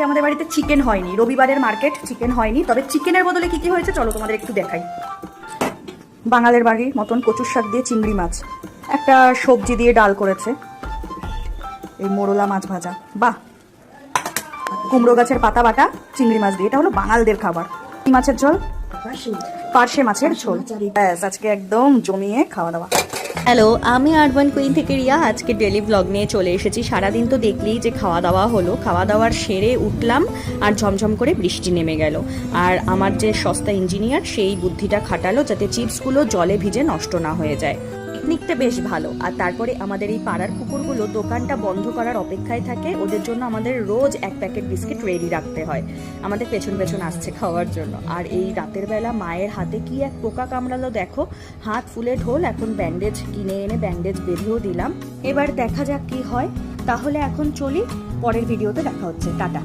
আজকে আমাদের বাড়িতে চিকেন হয়নি। রবিবারের মার্কেট চিকেন হয়নি। তবে চিকেনের বদলে কি কি হয়েছে চলো তোমাদের একটু দেখাই। বাঙালের বাড়ির মতন কচুর শাক দিয়ে চিংড়ি মাছ। একটা সবজি দিয়ে ডাল করেছে। এই মোরলা মাছ ভাজা। বাহ! কুমড়ো গাছের পাতা বাটা চিংড়ি মাছ দিয়ে। এটা হলো বাঙালদের খাবার। কি মাছের ঝোল? পার্শে মাছের ঝোল। ব্যাস আজকে একদম জমিয়ে খাওয়া দাওয়া। হ্যালো আমি আরবান কুইন থেকে রিয়া। আজকে ডেলি ব্লগ নিয়ে চলে এসেছি। সারাদিন তো দেখলেই যে খাওয়া দাওয়া হলো। খাওয়া দাওয়ার সেরে উঠলাম আর ঝমঝম করে বৃষ্টি নেমে গেল। আর আমার যে সস্তা ইঞ্জিনিয়ার, সেই বুদ্ধিটা খাটালো যাতে চিপসগুলো জলে ভিজে নষ্ট না হয়ে যায়। পিকনিকটা বেশ ভালো। আর তারপরে আমাদের এই পাড়ার কুকুরগুলো দোকানটা বন্ধ করার অপেক্ষায় থাকে। ওদের জন্য আমাদের রোজ এক প্যাকেট বিস্কিট রেডি রাখতে হয়। আমাদের পেছন পেছন আসছে খাওয়ার জন্য। আর এই রাতের বেলা মায়ের হাতে কি এক পোকা কামড়ালো দেখো? হাত ফুলে ঢোল, এখন ব্যান্ডেজ কিনে এনে ব্যান্ডেজ বেঁধেও দিলাম। এবার দেখা যাক কি হয়। তাহলে এখন চলি, পরের ভিডিওতে দেখা হচ্ছে। টাটা।